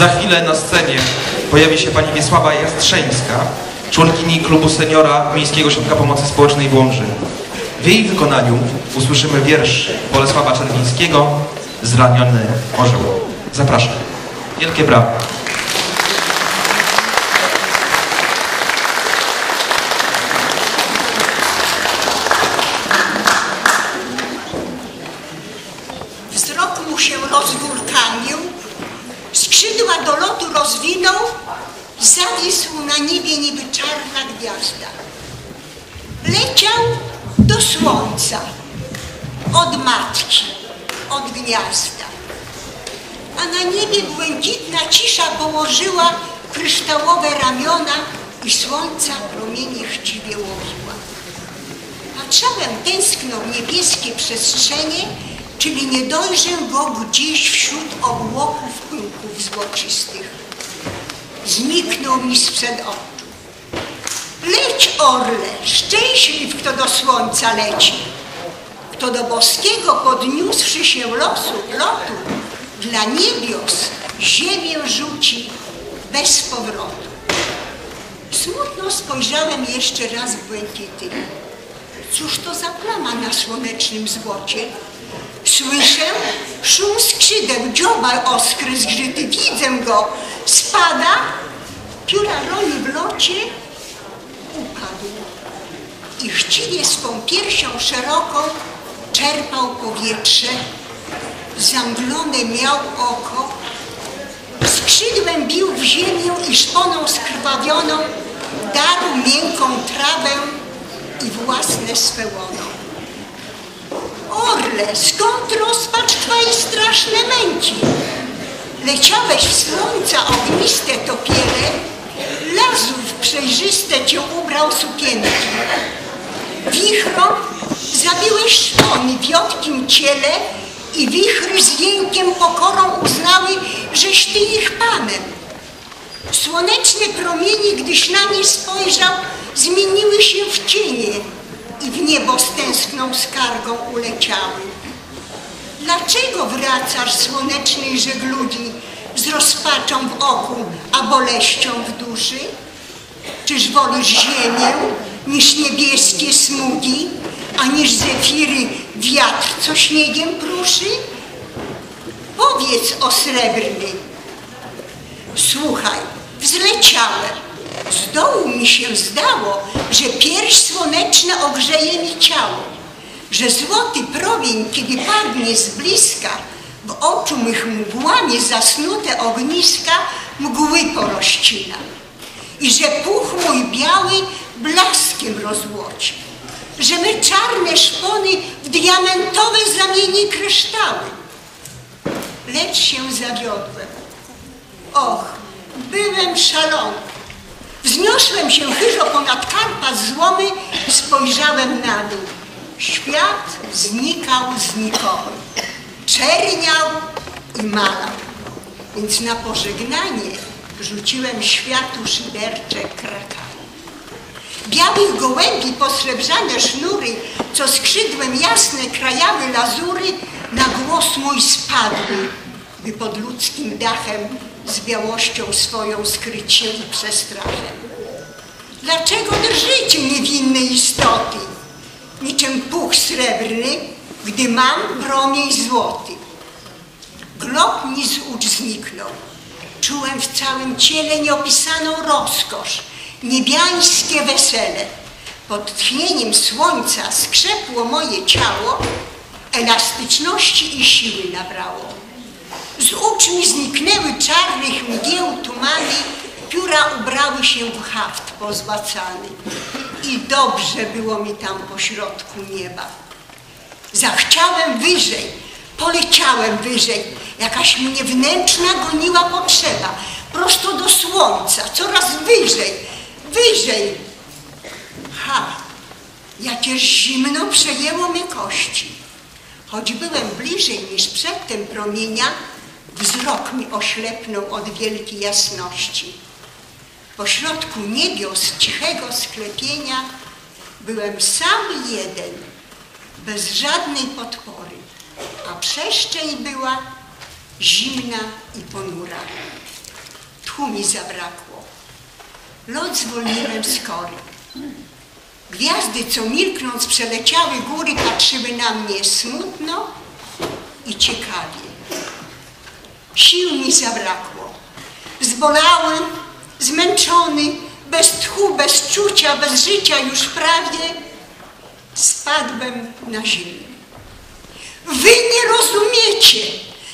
Za chwilę na scenie pojawi się pani Wiesława Jastrzeńska, członkini klubu seniora Miejskiego Ośrodka Pomocy Społecznej w Łomży. W jej wykonaniu usłyszymy wiersz Bolesława Czerwińskiego Zraniony orzeł. Zapraszam. Wielkie brawa. Wzrok mu się rozwulkanił, skrzydła do lotu rozwinął, zawisł na niebie niby czarna gwiazda. Leciał do słońca, od matki, od gniazda. A na niebie błękitna cisza położyła kryształowe ramiona i słońca promienie chciwie łowiła. Patrzałem tęskno w niebieskie przestrzenie, czyli nie dojrzę go gdzieś wśród obłoków pyłków złocistych. Zniknął mi sprzed oczu. Leć, orle, szczęśliw, kto do słońca leci, kto do boskiego podniósłszy się losu, lotu, dla niebios ziemię rzuci bez powrotu. Smutno spojrzałem jeszcze raz w błękity. Cóż to za plama na słonecznym złocie? Słyszę szum skrzydeł, dziobal oskry zgrzyty, widzę go. Spada, pióra roli w locie, upadł. I chciwie swą piersią szeroką czerpał powietrze. Zamglone miał oko, skrzydłem bił w ziemię i szponą skrwawioną darł miękką trawę i własne swe łono. Orle, skąd rozpacz twojej straszne męki? Leciałeś w słońca ogniste topiele, lazów przejrzyste cię ubrał sukienki. Wichrom zabiłeś szpony w jotkim ciele i wichry z jękiem pokorą uznały, żeś ty ich panem. Słoneczne promienie, gdyś na nie spojrzał, zmieniły się w cienie i w niebo z tęskną skargą uleciały. Dlaczego wracasz słonecznej żeglugi z rozpaczą w oku, a boleścią w duszy? Czyż wolisz ziemię niż niebieskie smugi, a niż zefiry wiatr, co śniegiem pruszy? Powiedz o srebrny. Słuchaj, wzleciałem. Z dołu mi się zdało, że pierś słoneczna ogrzeje mi ciało, że złoty promień, kiedy padnie z bliska, w oczu mych mgłami zasnute ogniska mgły porościna i że puch mój biały blaskiem rozłoci, że my czarne szpony w diamentowe zamieni kryształy. Lecz się zawiodłem. Och, byłem szalony. Wzniosłem się chyżo ponad karpa złomy, spojrzałem na dół. Świat znikał znikomy. Czerniał i malał. Więc na pożegnanie rzuciłem światu szydercze krakami. Białych gołębi posrebrzane sznury, co skrzydłem jasne krajały lazury, na głos mój spadły, by pod ludzkim dachem z białością swoją skryć się i przestrachem. Dlaczego drżycie niewinne istoty, niczym puch srebrny, gdy mam promień złoty? Glob mi z ucz zniknął. Czułem w całym ciele nieopisaną rozkosz, niebiańskie wesele. Pod tchnieniem słońca skrzepło moje ciało, elastyczności i siły nabrało. Z ocz mi zniknęły czarnych mgieł tumany, pióra ubrały się w haft pozłacany. I dobrze było mi tam pośrodku nieba. Zachciałem wyżej, poleciałem wyżej. Jakaś mnie wnętrzna goniła potrzeba. Prosto do słońca, coraz wyżej, wyżej. Ha, jakież zimno przejęło me kości. Choć byłem bliżej niż przedtem promienia, wzrok mi oślepnął od wielkiej jasności. Pośrodku niebios cichego sklepienia byłem sam jeden, bez żadnej podpory, a przestrzeń była zimna i ponura. tchu mi zabrakło. Lot zwolniłem skory. Gwiazdy, co milknąc przeleciały góry, patrzyły na mnie smutno i ciekawie. Sił mi zabrakło. Zbolały, zmęczony, bez tchu, bez czucia, bez życia już prawie, spadłem na ziemię. Wy nie rozumiecie,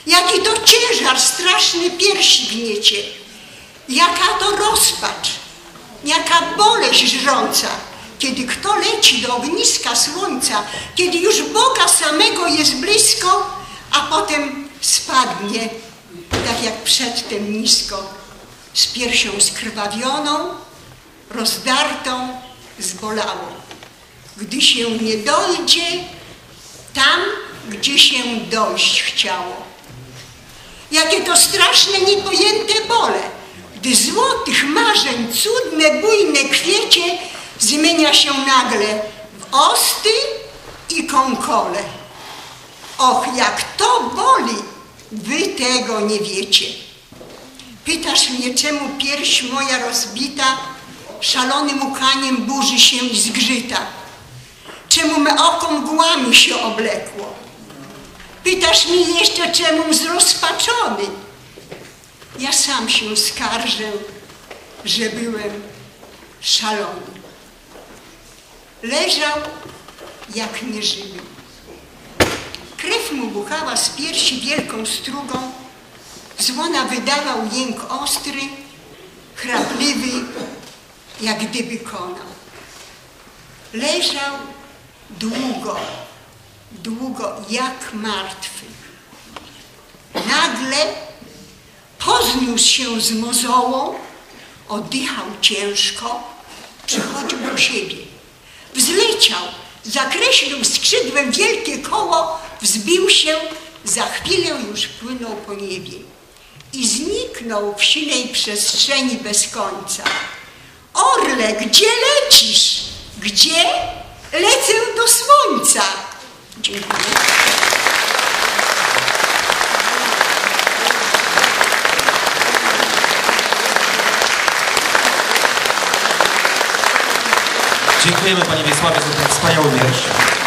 jaki to ciężar straszny piersi gniecie, jaka to rozpacz, jaka boleść żrąca, kiedy kto leci do ogniska słońca, kiedy już Boga samego jest blisko, a potem spadnie, tak jak przedtem nisko, z piersią skrwawioną, rozdartą, zbolałą. Gdy się nie dojdzie tam, gdzie się dojść chciało. Jakie to straszne, niepojęte bole, gdy złotych marzeń cudne, bujne kwiecie zmienia się nagle w osty i kąkole. Och, jak to boli, tego nie wiecie. Pytasz mnie, czemu pierś moja rozbita szalonym ukaniem burzy się i zgrzyta? Czemu me oko mgłami się oblekło? Pytasz mnie jeszcze, czemu zrozpaczony? Ja sam się skarżę, że byłem szalony. Leżał jak nieżywy. Krew mu buchała z piersi wielką strugą, z łona wydawał jęk ostry, chrapliwy, jak gdyby konał. Leżał długo, długo jak martwy. Nagle pozniósł się z mozołą, oddychał ciężko, przychodził do siebie. Wzleciał, zakreślił skrzydłem wielkie koło, wzbił się, za chwilę już płynął po niebie i zniknął w sinej przestrzeni bez końca. Orle, gdzie lecisz? Gdzie? Lecę do słońca. Dziękuję. Dziękujemy Pani Wiesławie za ten wspaniały wiersz.